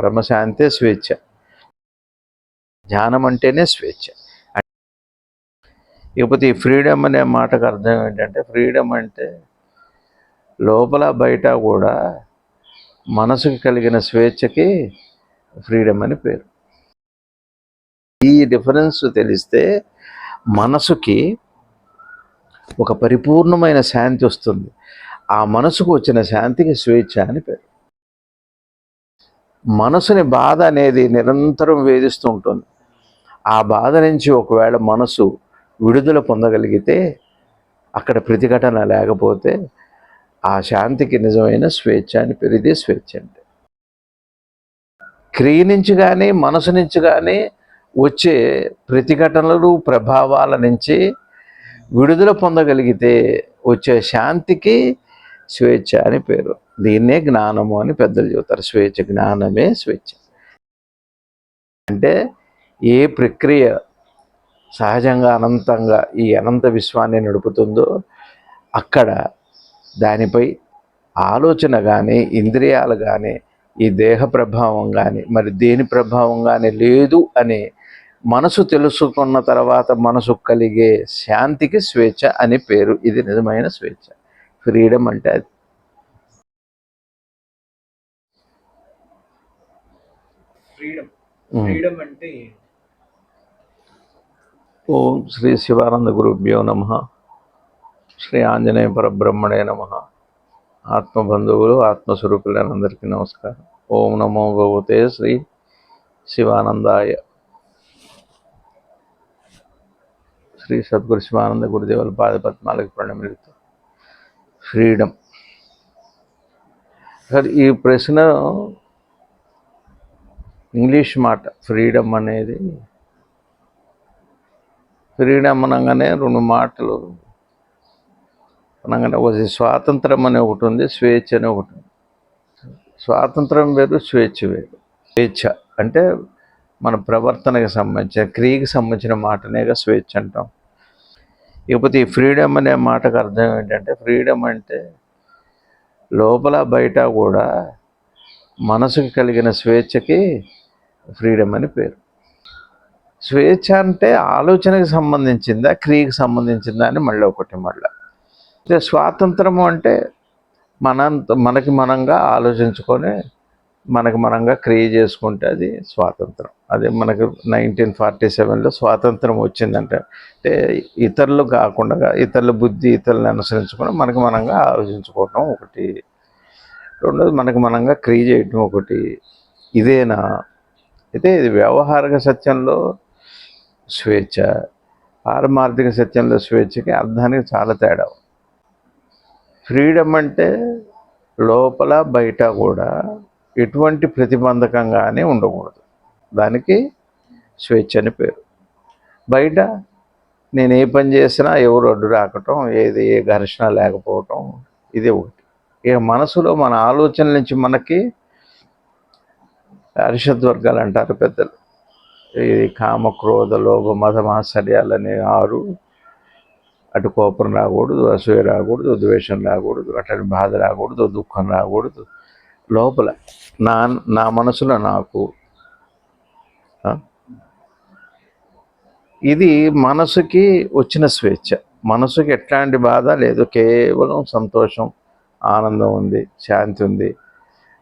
పరమశాంతే స్వేచ్ఛ. ధ్యానం అంటేనే స్వేచ్ఛ. ఇకపోతే ఈ ఫ్రీడమ్ అనే మాటకు అర్థం ఏంటంటే ఫ్రీడమ్ అంటే లోపల బయట కూడా మనసుకు కలిగిన స్వేచ్ఛకి ఫ్రీడమ్ అని పేరు. ఈ డిఫరెన్స్ తెలిస్తే మనసుకి ఒక పరిపూర్ణమైన శాంతి వస్తుంది. ఆ మనసుకు వచ్చిన శాంతికి స్వేచ్ఛ అని పేరు. మనసుని బాధ అనేది నిరంతరం వేధిస్తూ ఉంటుంది. ఆ బాధ నుంచి ఒకవేళ మనసు విడుదల పొందగలిగితే అక్కడ ప్రతిఘటన లేకపోతే ఆ శాంతికి నిజమైన స్వేచ్ఛ అని పెరిదే స్వేచ్ఛ అంటే. క్రియ నుంచి కానీ మనసు నుంచి కానీ వచ్చే ప్రతిఘటనలు ప్రభావాల నుంచి విడుదల పొందగలిగితే వచ్చే శాంతికి స్వేచ్ఛ అని పేరు. దీన్నే జ్ఞానము అని పెద్దలు చెబుతారు. స్వేచ్ఛ జ్ఞానమే స్వేచ్ఛ. అంటే ఏ ప్రక్రియ సహజంగా అనంతంగా ఈ అనంత విశ్వాన్ని నడుపుతుందో అక్కడ దానిపై ఆలోచన కానీ ఇంద్రియాలు కానీ ఈ దేహ ప్రభావం కానీ మరి దేని ప్రభావం కానీ లేదు అని మనసు తెలుసుకున్న తర్వాత మనసు కలిగే శాంతికి స్వేచ్ఛ అని పేరు. ఇది నిజమైన స్వేచ్ఛ. ఫ్రీడమ్ అంటే అది. ఫ్రీడమ్ అంటే? ఓం శ్రీ శివానంద గురుభ్యో నమ. శ్రీ ఆంజనేయ పరబ్రహ్మణే నమ. ఆత్మబంధువులు ఆత్మస్వరూపులైన అందరికీ నమస్కారం. ఓం నమో భగవతే శ్రీ శివానందాయ. శ్రీ సద్గురు శివానంద గురుదేవుల పాదపద్మాలకు ప్రణమిలుతూ ఫ్రీడమ్. సార్ ఈ ప్రశ్న ఇంగ్లీష్ మాట ఫ్రీడమ్ అనేది. ఫ్రీడమ్ అనగానే రెండు మాటలు. అనగానే ఒకటి స్వాతంత్రం అనే ఒకటి ఉంది స్వేచ్ఛ అని ఒకటి ఉంది. స్వాతంత్రం వేరు స్వేచ్ఛ వేరు. స్వేచ్ఛ అంటే మన ప్రవర్తనకి సంబంధించిన క్రియకి సంబంధించిన మాటనేగా స్వేచ్ఛ అంటాం. ఇకపోతే ఈ ఫ్రీడమ్ అనే మాటకు అర్థం ఏంటంటే ఫ్రీడమ్ అంటే లోపల బయట కూడా మనసుకు కలిగిన స్వేచ్ఛకి ఫ్రీడమ్ అని పేరు. స్వేచ్ఛ అంటే ఆలోచనకి సంబంధించిందా క్రియకి సంబంధించిందా అని మళ్ళీ ఒకటి మళ్ళీ. అంటే స్వాతంత్రము అంటే మన మనకి మనంగా ఆలోచించుకొని మనకి మనంగా క్రియ చేసుకుంటే అది స్వాతంత్రం. అదే మనకు నైన్టీన్ ఫార్టీ సెవెన్లో స్వాతంత్రం వచ్చిందంటే అంటే ఇతరులు కాకుండా ఇతరుల బుద్ధి ఇతరులను అనుసరించుకొని మనకి మనంగా ఆలోచించుకోవటం ఒకటి. రెండోది మనకి మనంగా క్రియ చేయటం ఒకటి. ఇదేనా? అయితే ఇది వ్యవహారిక సత్యంలో స్వేచ్ఛ పారమార్థిక సత్యంలో స్వేచ్ఛకి అర్థానికి చాలా తేడా. ఫ్రీడమ్ అంటే లోపల బయట కూడా ఎటువంటి ప్రతిబంధకంగానే ఉండకూడదు. దానికి స్వేచ్ఛ అని పేరు. బయట నేను ఏ పని చేసినా ఎవరు అడ్డు రాకటం ఏది ఏ ఘర్షణ లేకపోవటం ఇది ఒకటి. ఇక మనసులో మన ఆలోచన నుంచి మనకి అరిషద్ వర్గాలు అంటారు పెద్దలు. ఇది కామ క్రోధ లోభ మత ఆరు. అటు కోపం రాకూడదు అసూయ రాకూడదు ద్వేషం రాకూడదు అటు బాధ రాకూడదు దుఃఖం రాకూడదు. లోపల నా నా మనసులో నాకు ఇది మనసుకి వచ్చిన స్వేచ్ఛ. మనసుకి ఎట్లాంటి బాధ లేదు. కేవలం సంతోషం ఆనందం ఉంది శాంతి ఉంది.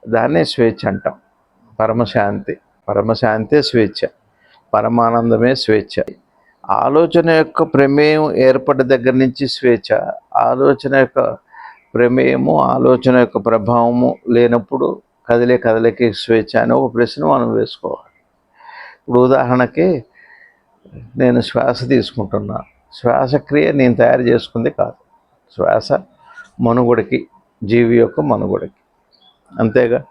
దాన్నే స్వేచ్ఛ అంటాం. పరమశాంతి పరమశాంతే స్వేచ్ఛ పరమానందమే స్వేచ్ఛ. ఆలోచన యొక్క ప్రమేయం ఏర్పడి దగ్గర నుంచి స్వేచ్ఛ ఆలోచన యొక్క ప్రమేయము ఆలోచన యొక్క ప్రభావము లేనప్పుడు కదిలే కదలికి స్వేచ్ఛ అని ఒక ప్రశ్న మనం వేసుకోవాలి. ఇప్పుడు ఉదాహరణకి నేను శ్వాస తీసుకుంటున్నా. శ్వాసక్రియ నేను తయారు చేసుకుంది కాదు. శ్వాస మనుగడకి జీవి యొక్క మనుగడకి. అంతేగా?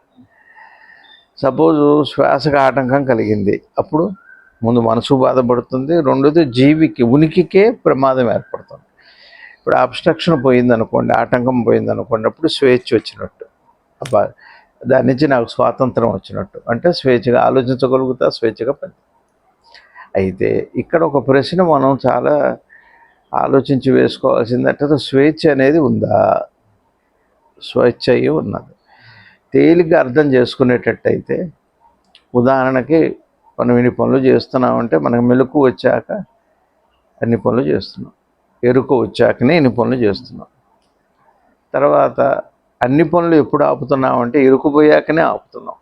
సపోజ్ శ్వాసకు ఆటంకం కలిగింది. అప్పుడు ముందు మనసు బాధపడుతుంది. రెండోది జీవికి ఉనికికే ప్రమాదం ఏర్పడుతుంది. ఇప్పుడు అబ్స్ట్రక్షన్ పోయింది అనుకోండి ఆటంకం పోయింది అనుకోండి అప్పుడు స్వేచ్ఛ వచ్చినట్టు. అబ్బా దాని నుంచి నాకు స్వాతంత్రం వచ్చినట్టు. అంటే స్వేచ్ఛగా ఆలోచించగలుగుతా స్వేచ్ఛగా పని. అయితే ఇక్కడ ఒక ప్రశ్న మనం చాలా ఆలోచించి వేసుకోవాల్సిందంటే స్వేచ్ఛ అనేది ఉందా? స్వేచ్ఛ అయ్యి ఉన్నది. తేలిగ్గా అర్థం చేసుకునేటట్టయితే ఉదాహరణకి మనం ఇన్ని పనులు చేస్తున్నామంటే మనకు మెలకు వచ్చాక అన్ని పనులు చేస్తున్నాం. ఎరుక వచ్చాకనే ఇన్ని పనులు చేస్తున్నాం. తర్వాత అన్ని పనులు ఎప్పుడు ఆపుతున్నామంటే ఎరుకుపోయాకనే ఆపుతున్నాం.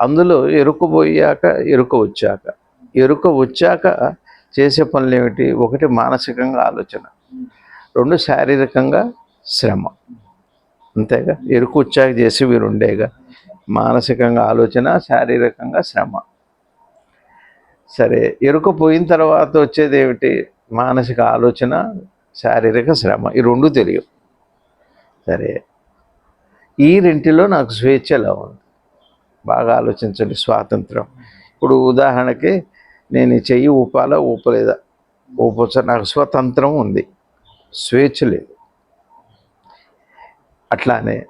అందులో ఎరుకుపోయాక ఎరుక వచ్చాక. ఎరుక వచ్చాక చేసే పనులు ఏమిటి ఒకటి మానసికంగా ఆలోచన. రెండు శారీరకంగా శ్రమ. అంతేగా. ఎరుకు వచ్చాక చేసి వీరు ఉండేగా మానసికంగా ఆలోచన శారీరకంగా శ్రమ. సరే ఎరుక పోయిన తర్వాత వచ్చేది ఏమిటి? మానసిక ఆలోచన శారీరక శ్రమ. ఈ రెండు తెలియవు. సరే ఈ రెంటిలో నాకు స్వేచ్ఛ ఎలా ఉంది? బాగా ఆలోచించండి స్వాతంత్రం. ఇప్పుడు ఉదాహరణకి నేను చెయ్యి ఊపాలా? ఊపలేదా? ఊపొచ్చా? నాకు స్వతంత్రం ఉంది. స్వేచ్ఛ లేదు. అట్లానే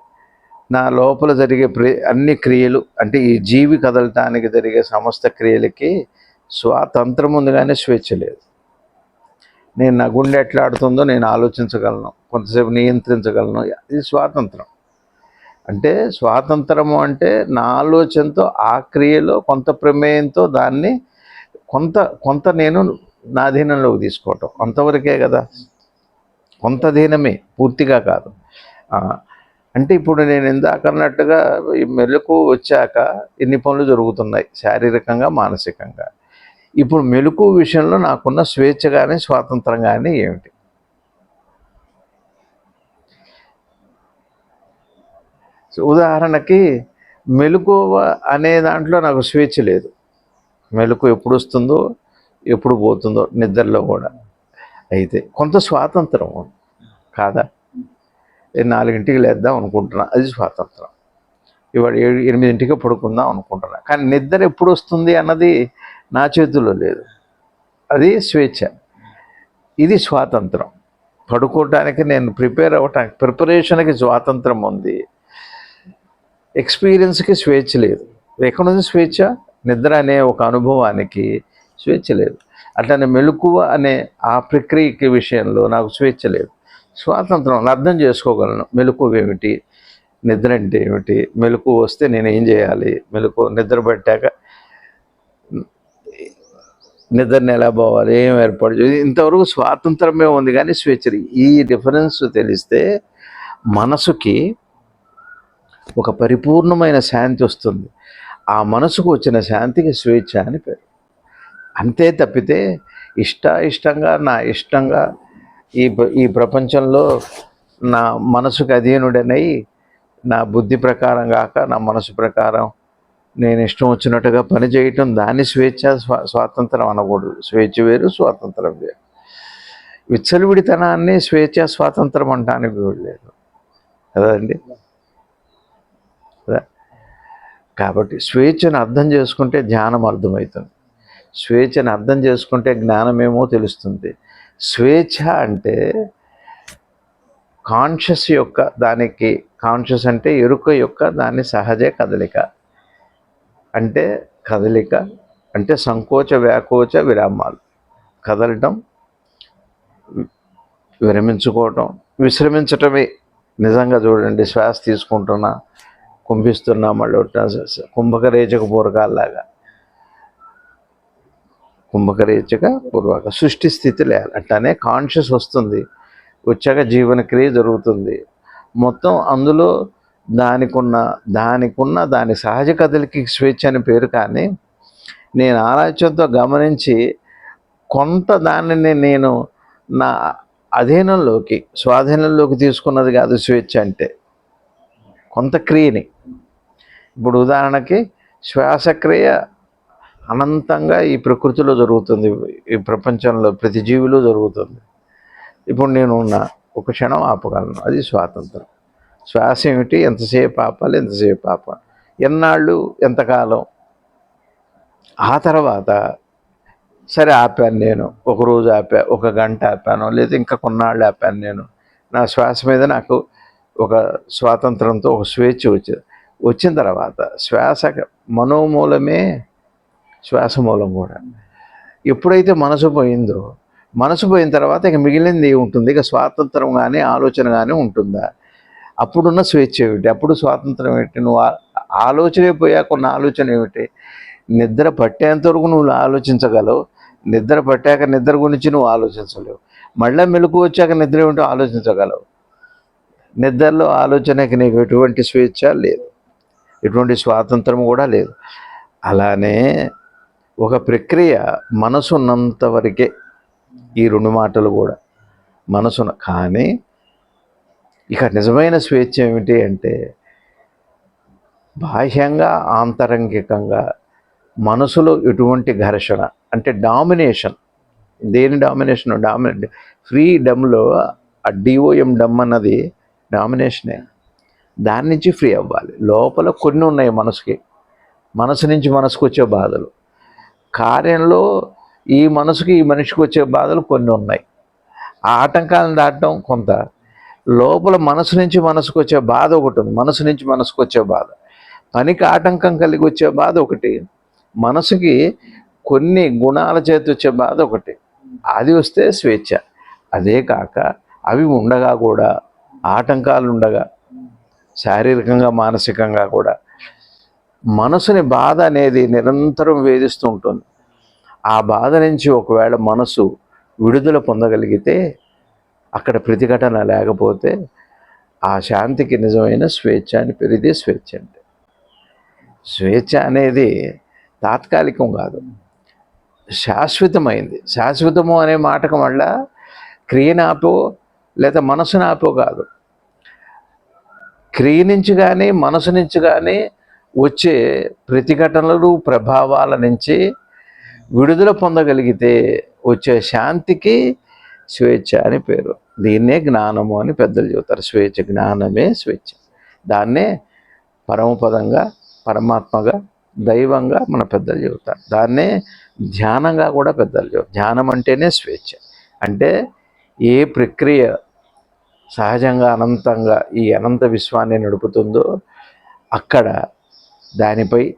నా లోపల జరిగే అన్ని క్రియలు అంటే ఈ జీవి కదలటానికి జరిగే సమస్త క్రియలకి స్వాతంత్రం ముందుగానే స్వేచ్ఛ లేదు. నేను నా గుండె ఎట్లా ఆడుతుందో నేను ఆలోచించగలను కొంతసేపు నియంత్రించగలను ఇది స్వాతంత్రం. అంటే స్వాతంత్రము అంటే నా ఆలోచనతో ఆ క్రియలో కొంత ప్రమేయంతో దాన్ని కొంత కొంత నేను నా అధీనంలోకి తీసుకోవటం. అంతవరకే కదా? కొంత అధీనమే పూర్తిగా కాదు. అంటే ఇప్పుడు నేను ఇందాక అన్నట్టుగా ఈ మెలకు వచ్చాక ఇన్ని పనులు జరుగుతున్నాయి శారీరకంగా మానసికంగా. ఇప్పుడు మెలకు విషయంలో నాకున్న స్వేచ్ఛ కానీ స్వాతంత్రం కానీ ఏమిటి ఉదాహరణకి మెలకువ అనే దాంట్లో నాకు స్వేచ్ఛ లేదు. మెలకు ఎప్పుడు వస్తుందో ఎప్పుడు పోతుందో నిద్రలో కూడా. అయితే కొంత స్వాతంత్రం కాదా? నాలుగింటికి లేద్దాం అనుకుంటున్నా. అది స్వాతంత్రం. ఇవాళ ఏడు ఎనిమిదింటికి పడుకుందాం అనుకుంటున్నా. కానీ నిద్ర ఎప్పుడు వస్తుంది అన్నది నా చేతుల్లో లేదు. అది స్వేచ్ఛ. ఇది స్వాతంత్రం. పడుకోవటానికి నేను ప్రిపేర్ అవ్వటానికి ప్రిపరేషన్కి స్వాతంత్రం ఉంది. ఎక్స్పీరియన్స్కి స్వేచ్ఛ లేదు. ఎక్కడుంది స్వేచ్ఛ? నిద్ర అనే ఒక అనుభవానికి స్వేచ్ఛ లేదు. అట్లనే మెలకువ అనే ఆ ప్రక్రియకి విషయంలో నాకు స్వేచ్ఛ లేదు. స్వాతంత్రం అర్థం చేసుకోగలను. మెలకువ ఏమిటి? నిద్ర అంటే ఏమిటి? మెలకు వస్తే నేను ఏం చేయాలి? మెలకు నిద్ర పట్టాక నిద్రని ఎలా పోవాలి? ఏం ఏర్పాటు చేయాలి? ఇంతవరకు స్వాతంత్రమే ఉంది కానీ స్వేచ్ఛ ఈ డిఫరెన్స్ తెలిస్తే మనసుకి ఒక పరిపూర్ణమైన శాంతి వస్తుంది. ఆ మనసుకు వచ్చిన శాంతికి స్వేచ్ఛ అని పేరు. అంతే తప్పితే ఇష్ట ఇష్టంగా నా ఇష్టంగా ఈ ప్ర- ఈ ప్రపంచంలో నా మనసుకు అధీనుడనై నా బుద్ధి ప్రకారం కాక నా మనసు ప్రకారం నేను ఇష్టం వచ్చినట్టుగా పని చేయటం దాన్ని స్వేచ్ఛ స్వా స్వాతంత్రం అనకూడదు. స్వేచ్ఛ వేరు స్వాతంత్రం వేరు. విచ్చలవిడితనాన్ని స్వేచ్ఛ స్వాతంత్రం అంటానికి లేదు. కదండి కాబట్టి స్వేచ్ఛను అర్థం చేసుకుంటే ధ్యానం అర్థమవుతుంది. స్వేచ్ఛను అర్థం చేసుకుంటే జ్ఞానమేమో తెలుస్తుంది. స్వేచ్ఛ అంటే కాన్షియస్ యొక్క దానికి కాన్షియస్ అంటే ఎరుక యొక్క దాని సహజ కదలిక. అంటే కదలిక అంటే సంకోచ వ్యాకోచ విరామాలు. కదలటం విరమించుకోవటం విశ్రమించటమే. నిజంగా చూడండి శ్వాస తీసుకుంటున్నా కుంభిస్తున్నా మళ్ళీ కుంభకరేచక పూర్వకాల్లాగా కుంభకరేచక పూర్వక సృష్టి స్థితి లేదు అట్లానే కాన్షియస్ వస్తుంది. వచ్చాక జీవన క్రియ జరుగుతుంది. మొత్తం అందులో దానికున్న దానికున్న దాని సహజ కదలికి స్వేచ్ఛ అని పేరు కానీ నేను ఆలోచనతో గమనించి కొంత దానిని నేను నా అధీనంలోకి స్వాధీనంలోకి తీసుకున్నది కాదు స్వేచ్ఛ అంటే. కొంత క్రియని. ఇప్పుడు ఉదాహరణకి శ్వాసక్రియ అనంతంగా ఈ ప్రకృతిలో జరుగుతుంది ఈ ప్రపంచంలో ప్రతి జీవిలో జరుగుతుంది. ఇప్పుడు నేను ఉన్న ఒక క్షణం ఆపగలను అది స్వాతంత్రం. శ్వాస ఏమిటి? ఎంతసేపు ఆపాలి? ఎంతసేపు ఆపాలి ఎన్నాళ్ళు? ఎంతకాలం? ఆ తర్వాత సరే ఆపాను నేను ఒక రోజు ఆపా ఒక గంట ఆపాను లేదా ఇంకా కొన్నాళ్ళు ఆపాను నేను. నా శ్వాస మీద నాకు ఒక స్వాతంత్రంతో ఒక స్వేచ్ఛ వచ్చింది. వచ్చిన తర్వాత శ్వాస మనోమూలమే శ్వాస మూలం కూడా. ఎప్పుడైతే మనసు పోయిందో మనసు పోయిన తర్వాత ఇక మిగిలింది ఉంటుంది ఇక స్వాతంత్రం కానీ ఆలోచన కానీ ఉంటుందా? అప్పుడున్న స్వేచ్ఛ ఏమిటి? అప్పుడు స్వాతంత్రం ఏమిటి? నువ్వు ఆలోచనే పోయాక ఉన్న ఆలోచన ఏమిటి? నిద్ర పట్టేంతవరకు నువ్వు ఆలోచించగలవు. నిద్ర పట్టాక నిద్ర గురించి నువ్వు ఆలోచించలేవు. మళ్ళీ మెలకు వచ్చాక నిద్ర ఏమిటో ఆలోచించగలవు. నిద్రలో ఆలోచనకి నీకు ఎటువంటి స్వేచ్ఛ లేదు. ఎటువంటి స్వాతంత్రం కూడా లేదు. అలానే ఒక ప్రక్రియ మనసున్నంతవరకే వరకే ఈ రెండు మాటలు కూడా మనసున. కానీ ఇక నిజమైన స్వేచ్ఛ ఏమిటి అంటే బాహ్యంగా ఆంతరంగికంగా మనసులో ఎటువంటి ఘర్షణ అంటే డామినేషన్. దేని డామినేషన్? డామినే ఫ్రీడమ్లో ఆ డిఓఎం డమ్ అన్నది డామినేషనే. దాని నుంచి ఫ్రీ అవ్వాలి. లోపల కొన్ని ఉన్నాయి మనసుకి. మనసు నుంచి మనసుకు వచ్చే బాధలు. కార్యంలో ఈ మనసుకి ఈ మనిషికి వచ్చే బాధలు కొన్ని ఉన్నాయి. ఆ ఆటంకాలను దాటడం కొంత. లోపల మనసు నుంచి మనసుకు వచ్చే బాధ ఒకటి ఉంది. మనసు నుంచి మనసుకు వచ్చే బాధ. పనికి ఆటంకం కలిగి వచ్చే బాధ ఒకటి. మనసుకి కొన్ని గుణాల చేతి వచ్చే బాధ ఒకటి. అది వస్తే స్వేచ్ఛ. అదే కాక అవి ఉండగా కూడా ఆటంకాలు ఉండగా శారీరకంగా మానసికంగా కూడా మనసుని బాధ అనేది నిరంతరం వేధిస్తూ ఉంటుంది. ఆ బాధ నుంచి ఒకవేళ మనసు విడుదల పొందగలిగితే అక్కడ ప్రతిఘటన లేకపోతే ఆ శాంతికి నిజమైన స్వేచ్ఛ అని పెరిగి స్వేచ్ఛ అంటే. స్వేచ్ఛ అనేది తాత్కాలికం కాదు. శాశ్వతమైంది. శాశ్వతము అనే మాటకు మళ్ళా క్రియనాపో లేదా మనసునాపో కాదు. క్రియ నుంచి కానీ మనసు నుంచి కానీ వచ్చే ప్రతిఘటనలు ప్రభావాల నుంచి విడుదల పొందగలిగితే వచ్చే శాంతికి స్వేచ్ఛ అని పేరు. దీన్నే జ్ఞానము అని పెద్దలు చెబుతారు. స్వేచ్ఛ జ్ఞానమే స్వేచ్ఛ. దాన్నే పరమపదంగా పరమాత్మగా దైవంగా మన పెద్దలు చెబుతారు. దాన్నే ధ్యానంగా కూడా పెద్దలు చెబుతారు. ధ్యానం అంటేనే స్వేచ్ఛ. అంటే ఏ ప్రక్రియ సహజంగా అనంతంగా ఈ అనంత విశ్వాన్ని నడుపుతుందో అక్కడ దానిపై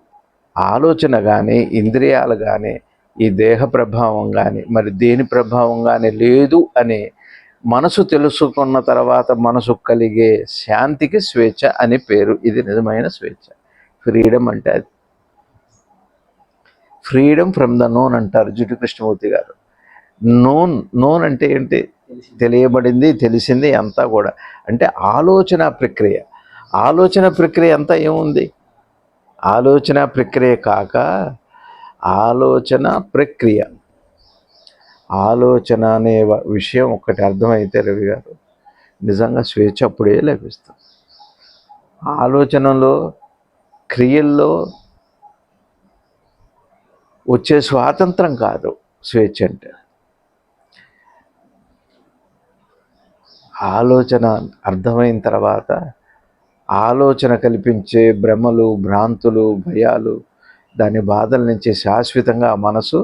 ఆలోచన కానీ ఇంద్రియాలు కానీ ఈ దేహ ప్రభావం కానీ మరి దేని ప్రభావం కానీ లేదు అని మనసు తెలుసుకున్న తర్వాత మనసు కలిగే శాంతికి స్వేచ్ఛ అని పేరు. ఇది నిజమైన స్వేచ్ఛ. ఫ్రీడమ్ అంటే అది. ఫ్రీడమ్ ఫ్రమ్ ద నోన్ అంటారు జుటు కృష్ణమూర్తి గారు. నోన్ నోన్ అంటే ఏంటి? తెలియబడింది తెలిసింది అంతా కూడా. అంటే ఆలోచన ప్రక్రియ. ఆలోచన ప్రక్రియ అంతా ఏముంది? ఆలోచన ప్రక్రియ కాక ఆలోచన ప్రక్రియ. ఆలోచన అనే విషయం ఒకటి అర్థమైతే రవి గారు నిజంగా స్వేచ్ఛ అప్పుడే లభిస్తుంది. ఆలోచనలో క్రియల్లో వచ్చే స్వాతంత్రం కాదు స్వేచ్ఛ అంటే. ఆలోచన అర్థమైన తర్వాత ఆలోచన కల్పించే భ్రమలు భ్రాంతులు భయాలు దాని బాధల నుంచి శాశ్వతంగా ఆ మనసు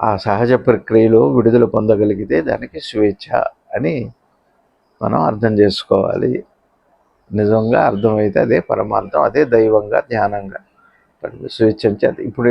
ఆ సహజ ప్రక్రియలో విడుదల పొందగలిగితే దానికి స్వేచ్ఛ అని మనం అర్థం చేసుకోవాలి. నిజంగా అర్థమైతే అదే పరమార్థం అదే దైవంగా ధ్యానంగా స్వేచ్ఛ అది. ఇప్పుడు